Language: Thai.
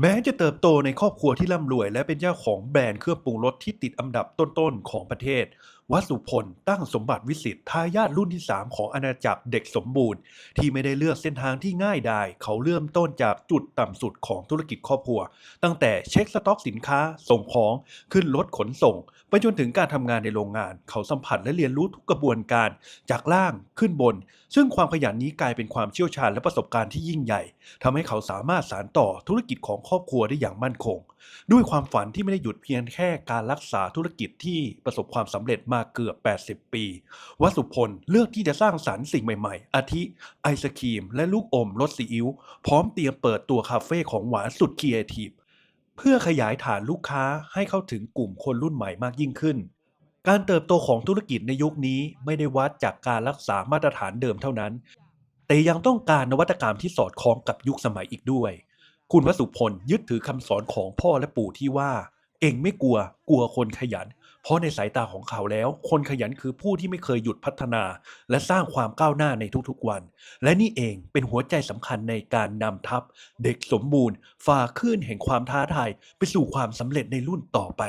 แม้จะเติบโตในครอบครัวที่ร่ำรวย และเป็นเจ้าของแบรนด์เครื่องปรุงรสที่ติดอันดับต้นๆของประเทศวัสุพลตั้งสมบัติวิสิทธิ์ทายาทรุ่นที่ 3 ของอาณาจักรเด็กสมบูรณ์ ที่ไม่ได้เลือกเส้นทางที่ง่ายดายเขาเริ่มต้นจากจุดต่ำสุดของธุรกิจครอบครัว ตั้งแต่เช็คสต็อกสินค้า ส่งของขึ้นรถขนส่ง ไปจนถึงการทำงานในโรงงาน เขาสัมผัสและเรียนรู้ทุกกระบวนการ จากล่างขึ้นบน ซึ่งความขยันนี้กลายเป็นความเชี่ยวชาญและประสบการณ์ที่ยิ่งใหญ่ทำให้เขาสามารถสานต่อธุรกิจของครอบครัวได้อย่างมั่นคง ด้วยความฝันที่ไม่ได้หยุดเพียงแค่การรักษาธุรกิจที่ประสบความสำเร็จมาเกือบ 80 ปี วสุพลเลือกที่จะสร้างสรรค์สิ่งใหม่ๆ อาทิ ไอศครีม และลูกอมรสซีอิ๊วพร้อมเตรียมเปิดตัวคาเฟ่ของหวานสุดครีเอทีฟเพื่อขยายฐานลูกค้าให้เข้าถึงกลุ่มคนรุ่นใหม่มากยิ่งขึ้น การเติบโตของธุรกิจในยุคนี้ไม่ได้วัดจากการรักษามาตรฐานเดิมเท่านั้น แต่ยังต้องการนวัตกรรมที่สอดคล้องกับยุคสมัยอีกด้วย คุณวสุพลยึดถือคำสอนของพ่อและปู่ที่ว่า เองไม่กลัว กลัวคนขยัน เพราะในสายตาของเขาแล้ว คนขยันคือผู้ที่ไม่เคยหยุดพัฒนา และสร้างความก้าวหน้าในทุกๆวัน และนี่เองเป็นหัวใจสำคัญในการนำทัพ เด็กสมบูรณ์ฝ่าคลื่นแห่งความท้าทายไปสู่ความสำเร็จในรุ่นต่อไป